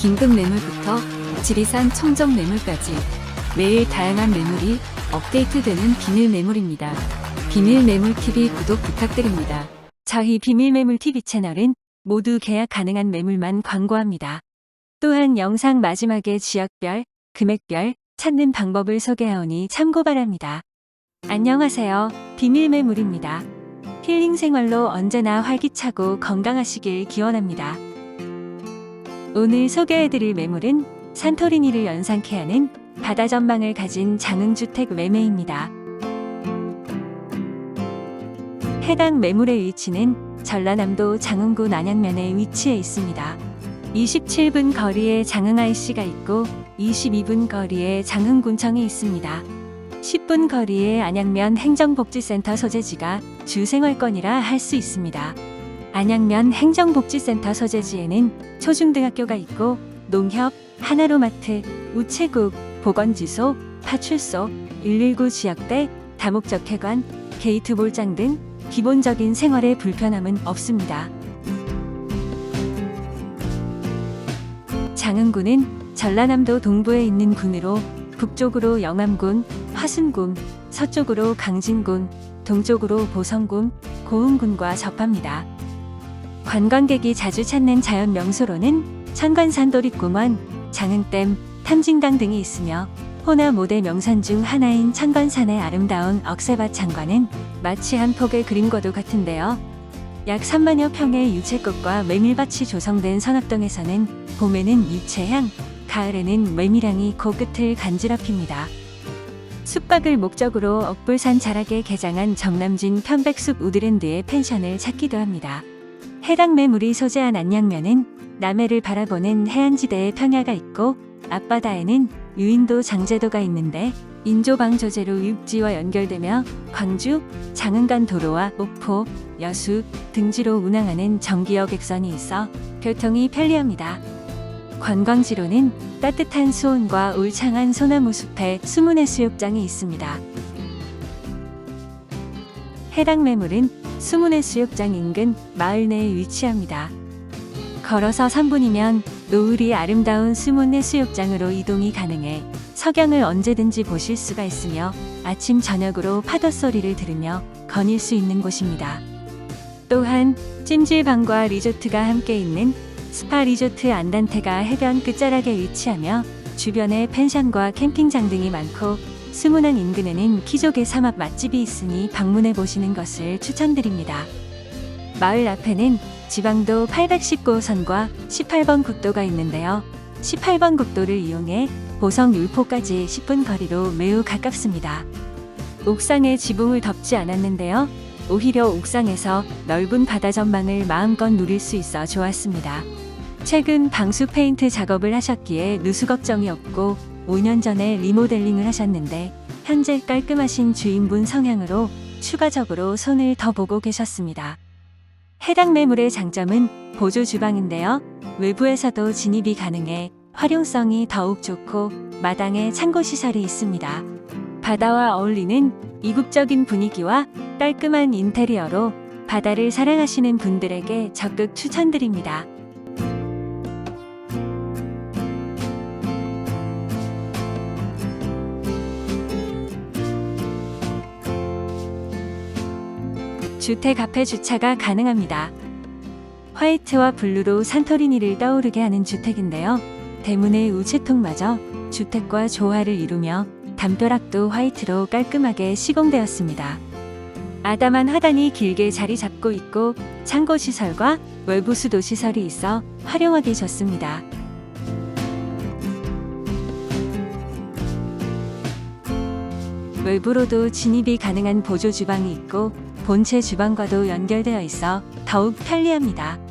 긴급 매물부터 지리산 청정 매물까지 매일 다양한 매물이 업데이트되는 비밀 매물입니다. 비밀 매물 TV 구독 부탁드립니다. 저희 비밀매물TV 채널은 모두 계약 가능한 매물만 광고합니다. 또한 영상 마지막에 지역별, 금액별 찾는 방법을 소개하오니 참고 바랍니다. 안녕하세요. 비밀매물입니다. 힐링 생활로 언제나 활기차고 건강하시길 기원합니다. 오늘 소개해드릴 매물은 산토리니를 연상케 하는 바다 전망을 가진 장흥주택 매매입니다. 해당 매물의 위치는 전라남도 장흥군 안양면에 위치해 있습니다. 27분 거리에 장흥 IC가 있고 22분 거리에 장흥군청이 있습니다. 10분 거리에 안양면 행정복지센터 소재지가 주생활권이라 할 수 있습니다. 안양면 행정복지센터 소재지에는 초중등학교가 있고 농협, 하나로마트, 우체국, 보건지소, 파출소, 119 지역대, 다목적 회관, 게이트 볼장 등 기본적인 생활에 불편함은 없습니다. 장흥군은 전라남도 동부에 있는 군으로 북쪽으로 영암군, 화순군, 서쪽으로 강진군, 동쪽으로 보성군, 고흥군과 접합니다. 관광객이 자주 찾는 자연 명소로는 천관산 도립공원, 장흥댐, 탐진강 등이 있으며 호나 모대 명산 중 하나인 천관산의 아름다운 억새밭 장관은 마치 한 폭의 그림과도 같은데요. 약 3만여 평의 유채꽃과 메밀밭이 조성된 선합동에서는 봄에는 유채향, 가을에는 메밀향이 코끝을 간지럽힙니다. 숙박을 목적으로 억불산 자락에 개장한 정남진 편백숲 우드랜드의 펜션을 찾기도 합니다. 해당 매물이 소재한 안양면은 남해를 바라보는 해안지대에 평야가 있고 앞바다에는 유인도 장제도가 있는데 인조방 조제로 육지와 연결되며 광주, 장흥간 도로와 목포, 여수, 등지로 운항하는 정기여객선이 있어 교통이 편리합니다. 관광지로는 따뜻한 수온과 울창한 소나무 숲에 수문해 수욕장이 있습니다. 해당 매물은 수문해 수욕장 인근 마을 내에 위치합니다. 걸어서 3분이면 노을이 아름다운 수문해 수욕장으로 이동이 가능해 석양을 언제든지 보실 수가 있으며 아침 저녁으로 파도 소리를 들으며 거닐 수 있는 곳입니다. 또한 찜질방과 리조트가 함께 있는 스파 리조트 안단테가 해변 끝자락에 위치하며 주변에 펜션과 캠핑장 등이 많고 수문항 인근에는 키조개 삼합 맛집이 있으니 방문해 보시는 것을 추천드립니다. 마을 앞에는 지방도 819호선과 18번 국도가 있는데요. 18번 국도를 이용해 보성 율포까지 10분 거리로 매우 가깝습니다. 옥상에 지붕을 덮지 않았는데요. 오히려 옥상에서 넓은 바다 전망을 마음껏 누릴 수 있어 좋았습니다. 최근 방수 페인트 작업을 하셨기에 누수 걱정이 없고 5년 전에 리모델링을 하셨는데 현재 깔끔하신 주인분 성향으로 추가적으로 손을 더 보고 계셨습니다. 해당 매물의 장점은 보조 주방인데요. 외부에서도 진입이 가능해 활용성이 더욱 좋고 마당에 창고 시설이 있습니다. 바다와 어울리는 이국적인 분위기와 깔끔한 인테리어로 바다를 사랑하시는 분들에게 적극 추천드립니다. 주택 앞에 주차가 가능합니다. 화이트와 블루로 산토리니를 떠오르게 하는 주택인데요. 대문의 우체통마저 주택과 조화를 이루며 담벼락도 화이트로 깔끔하게 시공되었습니다. 아담한 하단이 길게 자리 잡고 있고 창고 시설과 외부 수도 시설이 있어 활용하기 좋습니다. 외부로도 진입이 가능한 보조 주방이 있고 본체 주방과도 연결되어 있어 더욱 편리합니다.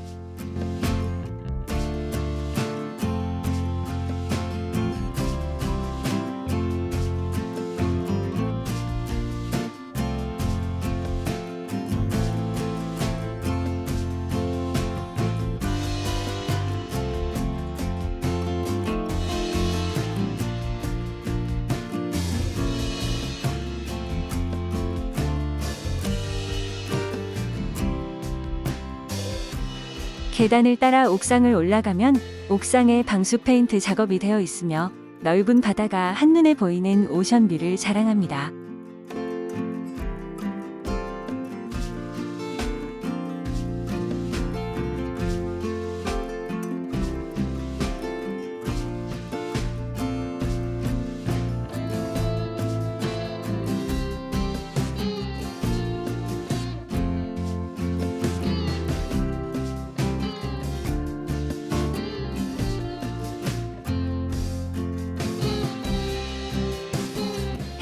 계단을 따라 옥상을 올라가면 옥상에 방수 페인트 작업이 되어 있으며 넓은 바다가 한눈에 보이는 오션뷰를 자랑합니다.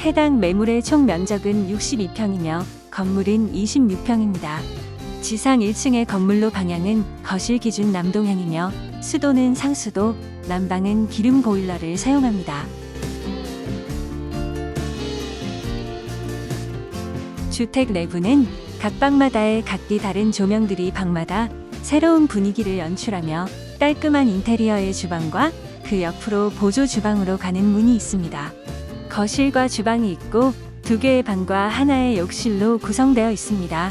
해당 매물의 총 면적은 62평이며 건물은 26평입니다. 지상 1층의 건물로 방향은 거실 기준 남동향이며 수도는 상수도, 난방은 기름 보일러를 사용합니다. 주택 내부는 각 방마다의 각기 다른 조명들이 방마다 새로운 분위기를 연출하며 깔끔한 인테리어의 주방과 그 옆으로 보조 주방으로 가는 문이 있습니다. 거실과 주방이 있고 두 개의 방과 하나의 욕실로 구성되어 있습니다.